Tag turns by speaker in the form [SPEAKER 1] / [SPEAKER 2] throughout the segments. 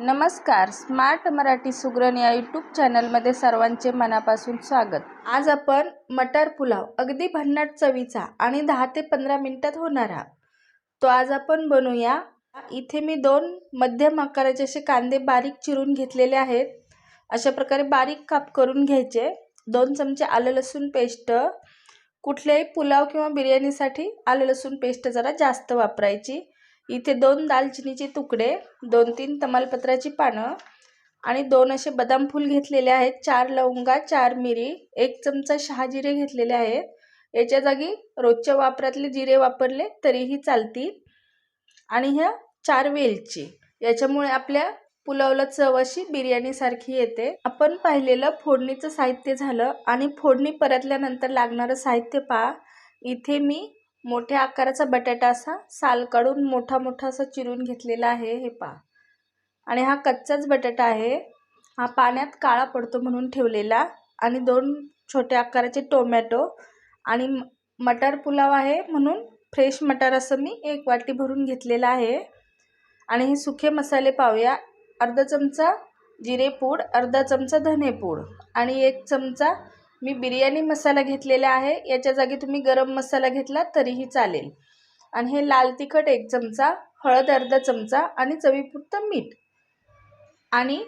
[SPEAKER 1] नमस्कार स्मार्ट मराठी सुगरण या यूट्यूब चॅनलमध्ये सर्वांचे मनापासून स्वागत. आज आपण मटर पुलाव अगदी भन्नाट चवीचा आणि दहा ते पंधरा मिनिटात होणारा तो आज आपण बनवूया. इथे मी दोन मध्यम आकाराचे असे कांदे बारीक चिरून घेतलेले आहेत. अशा प्रकारे बारीक काप करून घ्यायचे. दोन चमचे आलं लसूण पेस्ट. कुठल्याही पुलाव किंवा बिर्याणीसाठी आलं लसूण पेस्ट जरा जास्त वापरायची. इथे दोन दालचिनीचे तुकडे दोन तीन तमालपत्राची पानं आणि दोन असे बदाम फूल घेतलेले आहेत. चार लवंगा चार मिरी एक चमचा शहाजिरे घेतलेले आहेत. याच्या जागी रोजच्या वापरातले जिरे वापरले तरीही चालतील. आणि ह्या चार वेलची याच्यामुळे आपल्या पुलावला चव अशी बिर्याणीसारखी येते. आपण पाहिलेलं फोडणीचं साहित्य झालं आणि फोडणी परतल्यानंतर लागणारं साहित्य पहा. इथे मी मोठ्या आकाराचा बटाटा असा साल काढून मोठा मोठा असा चिरून घेतलेला आहे हे पा आणि हा कच्चाच बटाटा आहे. हा पाण्यात काळा पडतो म्हणून ठेवलेला आणि दोन छोट्या आकाराचे टोमॅटो आणि मटार पुलाव आहे म्हणून फ्रेश मटार असं मी एक वाटी भरून घेतलेलं आहे. आणि हे सुखे मसाले पाहूया. अर्धा चमचा जिरेपूड अर्धा चमचा धनेपूड आणि एक चमचा मी बिर्याणी मसाला घेतलेला आहे. याच्या जागी तुम्ही गरम मसाला घेतला तरीही चालेल. आणि हे लाल तिखट एक चमचा हळद अर्धा चमचा आणि चवीपुरतं मीठ. आणि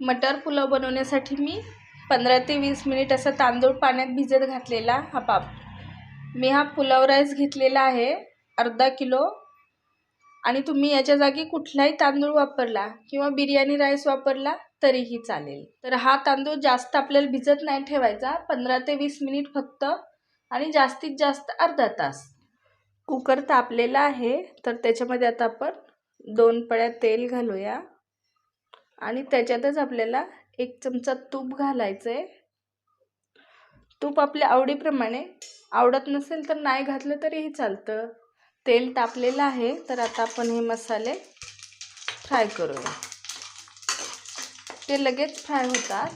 [SPEAKER 1] मटर पुलाव बनवण्यासाठी मी पंधरा ते वीस मिनिट असा तांदूळ पाण्यात भिजत घातलेला हा पाप. मी हा पुलाव राईस घेतलेला आहे. अर्धा किलो आणि तुम्ही याच्या जागी कुठलाही तांदूळ वापरला किंवा बिर्याणी राईस वापरला तरीही चालेल. तर हा तांदूळ जास्त आपल्याला भिजत नाही ठेवायचा. पंधरा ते वीस मिनिट फक्त आणि जास्तीत जास्त अर्धा तास. कुकर तापलेला आहे. तर त्याच्यामध्ये आता आपण दोन पळ्या तेल घालूया. आणि त्याच्यातच आपल्याला एक चमचा तूप घालायचं आहे तूप आपल्या आवडीप्रमाणे आवडत नसेल तर नाही घातलं तरीही चालतं. तेल तापलेलं आहे तर आता आपण हे मसाले फ्राय करूया. ते लगेच फ्राय होतात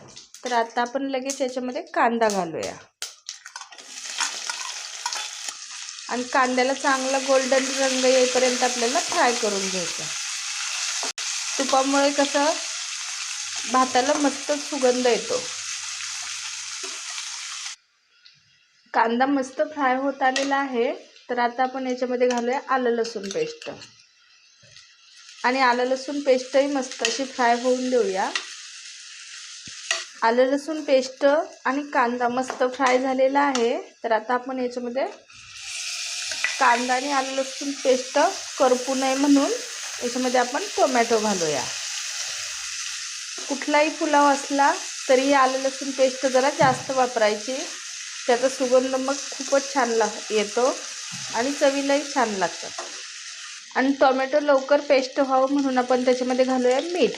[SPEAKER 1] तर आता आपण लगेच याच्यामध्ये कांदा घालूया. आणि कांद्याला चांगला गोल्डन रंग येईपर्यंत आपल्याला फ्राय करून घ्यायचा. तुपामुळे कसं भाताला मस्त सुगंध येतो. कांदा मस्त फ्राय होत आलेला आहे. तर आता आपण याच्यामध्ये घालूया आलं लसूण पेस्ट. आणि आलं लसूण पेस्टही मस्त अशी फ्राय होऊन देऊया. आलं लसूण पेस्ट आणि कांदा मस्त फ्राय झालेला आहे. तर आता आपण याच्यामध्ये कांदा आणि आलं लसूण पेस्ट करपू नये म्हणून याच्यामध्ये आपण टोमॅटो घालूया. कुठलाही पुलाव असला तरी आलं लसूण पेस्ट जरा जास्त वापरायची. त्याचा सुगंध मग खूपच छान लाग येतो. आणि चवीलाही छान लागतात. आणि टोमॅटो लवकर पेस्ट व्हावं म्हणून आपण त्याच्यामध्ये घालूया मीठ.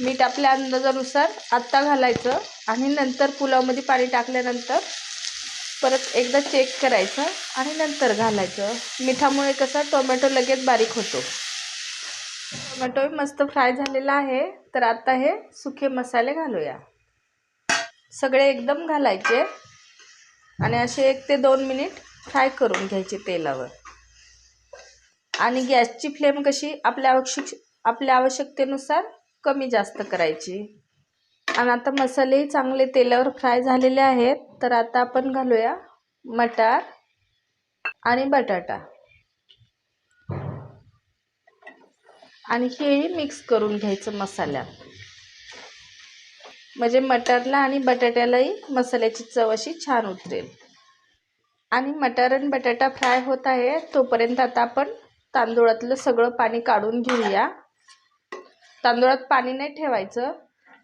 [SPEAKER 1] मीठ आपल्या अंदाजानुसार आत्ता घालायचं आणि नंतर पुलावमध्ये पाणी टाकल्यानंतर परत एकदा चेक करायचं आणि नंतर घालायचं. मिठामुळे कसा टोमॅटो लगेच बारीक होतो. टोमॅटो मस्त फ्राय झालेला आहे. तर आता हे सुखे मसाले घालूया. सगळे एकदम घालायचे. आणि असे एक ते दोन मिनिट फ्राय करून घ्यायचे तेलावर. आणि गॅसची फ्लेम कशी आपल्या आवश्यक आपल्या आवश्यकतेनुसार कमी जास्त करायची. आणि आता मसालेही चांगले तेलावर फ्राय झालेले आहेत. तर आता आपण घालूया मटार आणि बटाटा. आणि हेही मिक्स करून घ्यायचं मसाल्यात. म्हणजे मटारला आणि बटाट्यालाही मसाल्याची चव अशी छान उतरेल. आणि मटर आणि बटाटा फ्राय होत आहे तोपर्यंत आता आपण तांदूळातलं सगळं पाणी काढून घेऊया. तांदूळात पाणी नाही ठेवायचं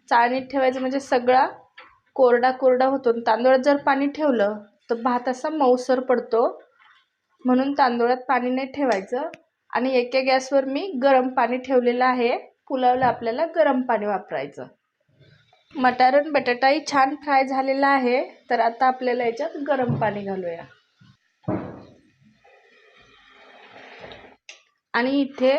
[SPEAKER 1] चाळणीत ठेवायचं म्हणजे सगळा कोरडा कोरडा होतो. तांदूळात जर पाणी ठेवलं तर भात असा मऊसर पडतो. म्हणून तांदूळात पाणी नाही ठेवायचं. आणि एका गॅसवर मी गरम पाणी ठेवलेलं आहे. पुलावला आपल्याला गरम पाणी वापरायचं. मटारण बटाटाही छान फ्राय झालेला आहे. तर आता आपल्याला याच्यात गरम पाणी घालूया. आणि इथे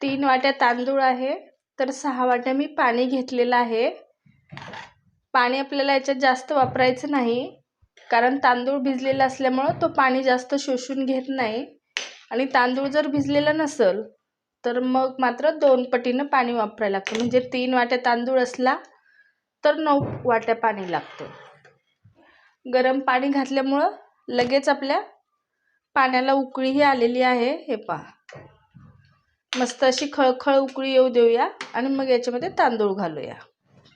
[SPEAKER 1] तीन वाट्या तांदूळ आहे तर सहा वाट्या मी पाणी घेतलेलं आहे. पाणी आपल्याला याच्यात जास्त वापरायचं नाही कारण तांदूळ भिजलेला असल्यामुळं तो पाणी जास्त शोषून घेत नाही. आणि तांदूळ जर भिजलेला नसेल तर मग मात्र दोन पटीनं पाणी वापरायला लागतं. म्हणजे तीन वाट्या तांदूळ असला तर नऊ वाट्या पाणी लागतं. गरम पाणी घातल्यामुळं लगेच आपल्या पाण्याला उकळीही आलेली आहे हे पहा. मस्त अशी खळखळ उकळी येऊ देऊया आणि मग याच्यामध्ये तांदूळ घालूया.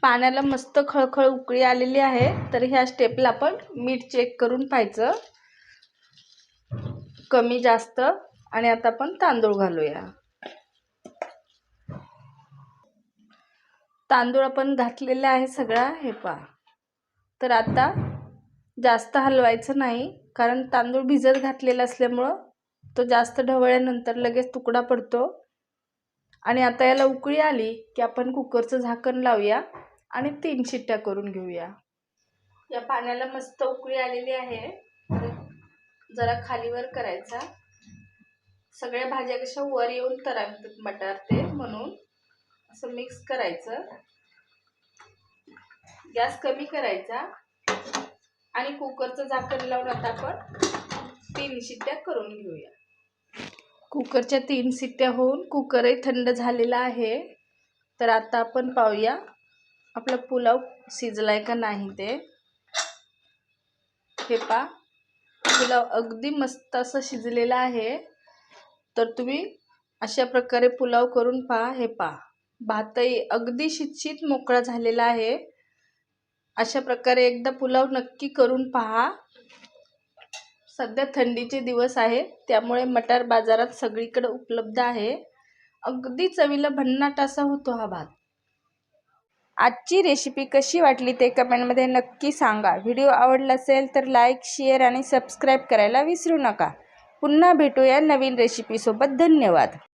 [SPEAKER 1] पाण्याला मस्त खळखळ उकळी आलेली आहे तर ह्या स्टेपला आपण मीठ चेक करून पाहायचं. कमी जास्त आणि आता आपण तांदूळ घालूया. तांदूळ आपण घातलेले आहे सगळा हे पहा. तर आता जास्त हलवायचं नाही कारण तांदूळ भिजत घातलेला असल्यामुळं तो जास्त ढवळल्यानंतर लगेच तुकडा पडतो. आणि आता याला उकळी आली की आपण कुकरचं झाकण लावूया आणि तीन शिट्ट्या करून घेऊया. या पाण्याला मस्त उकळी आलेली आहे. जरा खालीवर करायचा. सगळ्या भाज्या कशा वर येऊन तरावतात मटार ते म्हणून. असं मिक्स करायचं. गॅस कमी करायचा. आणि कुकरचं झाकण लावून आता आपण तीन शिट्ट्या करून घेऊया. कुकरच्या तीन शिट्ट्या होऊन कुकरही थंड झालेला आहे. तर आता आपण पाहूया आपला पुलाव शिजलाय का नाही ते. हे पा पुलाव अगदी मस्त असं शिजलेला आहे. तर तुम्ही अशा प्रकारे पुलाव करून पहा हे पहा. भातही अगदी शितशीत मोकळा झालेला आहे. अशा प्रकारे एकदा पुलाव नक्की करून पहा. सध्या थंडीचे दिवस आहे त्यामुळे मटार बाजारात सगळीकडे उपलब्ध आहे. अगदी चवीला भन्नाट असा होतो हा भात. आजची रेसिपी कशी वाटली ते कमेंटमध्ये नक्की सांगा. व्हिडिओ आवडला असेल तर लाईक शेअर आणि सबस्क्राईब करायला विसरू नका. पुन्हा भेटूया नवीन रेसिपीसोबत धन्यवाद.